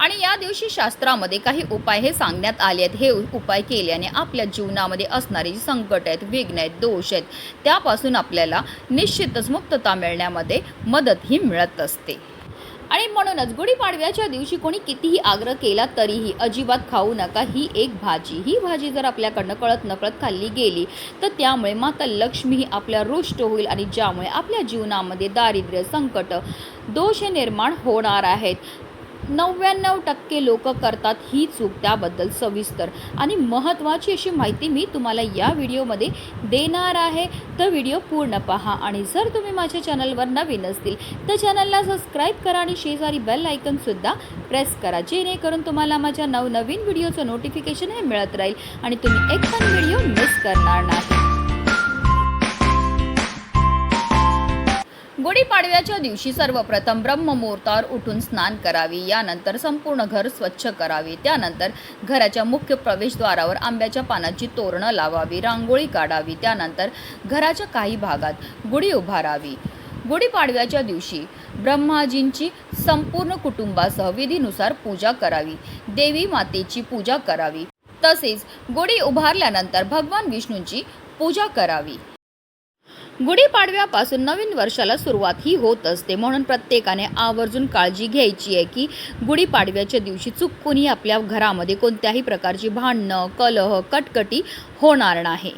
आणि या दिवशी शास्त्रामध्ये काही उपाय हे सांगण्यात आले आहेत. हे उपाय केल्याने आपल्या जीवनामध्ये असणारे जे संकट आहेत विघ्न आहेत दोष आहेत त्यापासून आपल्याला निश्चितच मुक्तता मिळण्यामध्ये मदत ही मिळत असते. आणि म्हणूनच गुढीपाडव्याच्या दिवशी कोणी कितीही आग्रह केला तरीही अजिबात खाऊ नका ही एक भाजी. ही भाजी जर आपल्याकडनं कळत नकळत खाल्ली गेली तर त्यामुळे माता लक्ष्मी ही आपल्या रुष्ट होईल आणि ज्यामुळे आपल्या जीवनामध्ये दारिद्र्य संकट दोष हे निर्माण होणार आहेत. नव्याण्णव टक्के लोक करतात ही चूक त्याबद्दल सविस्तर आणि महत्त्वाची अशी माहिती मी तुम्हाला या व्हिडिओमध्ये देणार आहे. तर व्हिडिओ पूर्ण पहा आणि जर तुम्ही माझ्या चॅनलवर नवीन असतील तर चॅनलला सबस्क्राईब करा आणि शेजारी बेल आयकनसुद्धा प्रेस करा जेणेकरून तुम्हाला माझ्या नवनवीन व्हिडिओचं नोटिफिकेशन हे मिळत राहील आणि तुम्ही एक पण व्हिडिओ मिस करणार नाही. गुढीपाडव्याच्या दिवशी सर्वप्रथम ब्रह्ममुहूर्तावर उठून स्नान करावे. यानंतर संपूर्ण घर स्वच्छ करावे. त्यानंतर घराच्या मुख्य प्रवेशद्वारावर आंब्याच्या पानाची तोरणं लावावी रांगोळी काढावी. त्यानंतर घराच्या काही भागात गुढी उभारावी. गुढीपाडव्याच्या दिवशी ब्रह्माजींची संपूर्ण कुटुंबासह विधीनुसार पूजा करावी. देवी मातेची पूजा करावी. तसेच गुढी उभारल्यानंतर भगवान विष्णूंची पूजा करावी. गुढीपाडव्यापासून नवीन वर्षाला सुरुवात ही होत असते. म्हणून प्रत्येकाने आवर्जून काळजी घ्यायची आहे की गुढीपाडव्याच्या दिवशी चुकूनही आपल्या घरामध्ये कोणत्याही प्रकारची भांडणं कलह कटकटी होणार नाही.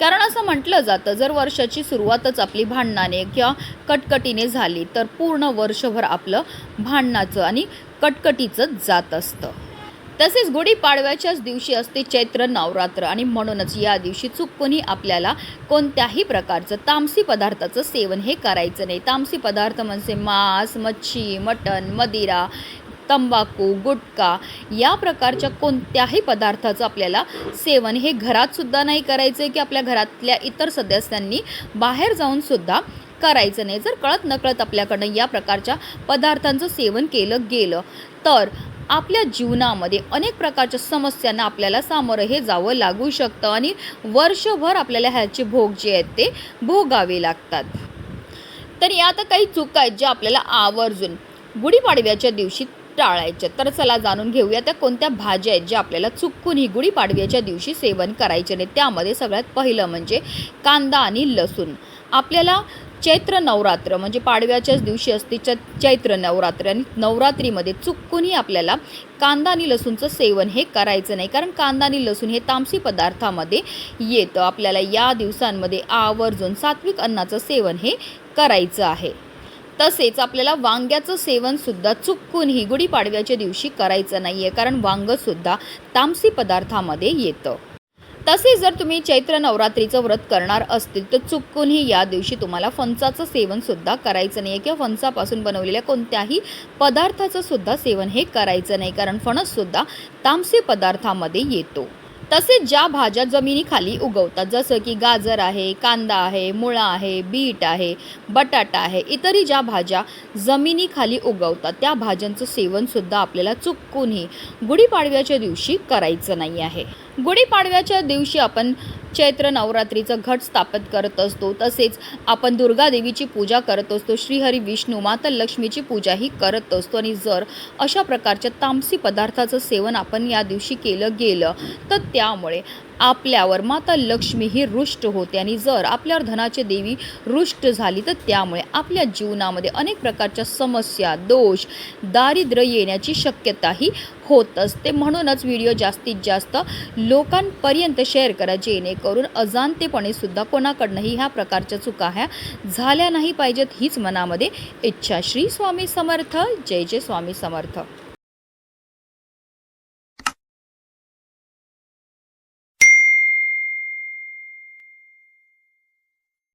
कारण असं म्हटलं जातं जर वर्षाची सुरुवातच आपली भांडणाने किंवा कटकटीने झाली तर पूर्ण वर्षभर आपलं भांडणाचं आणि कटकटीचं जात असतं. तसेच गुढीपाडव्याच्याच दिवशी असते चैत्र नवरात्र. आणि म्हणूनच या दिवशी चुकूनही आपल्याला कोणत्याही प्रकारचं तामसी पदार्थाचं सेवन हे करायचं नाही. तामसी पदार्थ म्हणजे मांस मच्छी मटण मदिरा तंबाखू गुटखा या प्रकारच्या कोणत्याही पदार्थाचं आपल्याला सेवन हे घरातसुद्धा नाही करायचं आहे की आपल्या घरातल्या इतर सदस्यांनी बाहेर जाऊन सुद्धा करायचं नाही. जर कळत नकळत आपल्याकडनं या प्रकारच्या पदार्थांचं सेवन केलं गेलं तर आपल्या जीवनामध्ये अनेक प्रकारच्या समस्यांना आपल्याला सामोरं हे जावं लागू शकतं आणि वर्षभर आपल्याला ह्याचे भोग जे आहेत ते भोगावे लागतात. तर या आता काही चुका आहेत ज्या आपल्याला आवर्जून गुढीपाडव्याच्या दिवशी टाळायच्या. तर चला जाणून घेऊया त्या कोणत्या भाज्या आहेत ज्या आपल्याला चुकूनही गुढीपाडव्याच्या दिवशी सेवन करायचे नाही त्यामध्ये सगळ्यात पहिलं म्हणजे कांदा आणि लसूण. आपल्याला चैत्र नवरात्र म्हणजे पाडव्याच्याच दिवशी असते च चैत्र नवरात्र. आणि नवरात्रीमध्ये चुकूनही आपल्याला कांदा आणि लसूणचं सेवन हे करायचं नाही. कारण कांदा आणि लसूण हे तामसी पदार्थामध्ये येतं. आपल्याला या दिवसांमध्ये आवर्जून सात्विक अन्नाचं सेवन हे करायचं आहे. तसेच आपल्याला वांग्याचं सेवनसुद्धा चुकूनही गुढीपाडव्याच्या दिवशी करायचं नाही आहे कारण वांगंसुद्धा तामसी पदार्थामध्ये येतं. तसे जर तुम्ही चैत्र नवरात्रीचं व्रत करणार असतील तर चुकूनही या दिवशी तुम्हाला फणसाचं सेवनसुद्धा करायचं नाही आहे किंवा फणसापासून बनवलेल्या कोणत्याही पदार्थाचं सुद्धा सेवन हे करायचं नाही कारण फणससुद्धा तामसे पदार्थामध्ये येतो. तसेच ज्या भाज्या जमिनीखाली उगवतात जसं की गाजर आहे कांदा आहे मुळा आहे बीट आहे बटाटा आहे इतरही ज्या भाज्या जमिनीखाली उगवतात त्या भाज्यांचं सेवनसुद्धा आपल्याला चुकूनही गुढीपाडव्याच्या दिवशी करायचं नाही आहे गुढीपाडव्याच्या दिवशी आपण चैत्र नवरात्रीचं घट स्थापित करत असतो. तसेच आपण दुर्गा देवीची पूजा करत असतो. श्रीहरी विष्णू माता लक्ष्मीची पूजाही करत असतो. आणि जर अशा प्रकारच्या तामसी पदार्थाचं सेवन आपण या दिवशी केलं गेलं तर त्यामुळे आपल्यावर. माता लक्ष्मी ही रुष्ट होते आणि जर आपल्यावर धनाची देवी रुष्ट झाली तर त्यामुळे आपल्या जीवनामध्ये अनेक प्रकारच्या समस्या दोष दारिद्र्य येण्याची शक्यताही होत असते म्हणूनच व्हिडिओ जास्तीत जास्त लोकांपर्यंत शेअर करा जेणेकरून अजाणतेपणे सुद्धा कोणाकडनंही ह्या प्रकारच्या चुका ह्या झाल्या नाही पाहिजेत हीच मनामध्ये इच्छा. श्री स्वामी समर्थ. जय जय स्वामी समर्थ.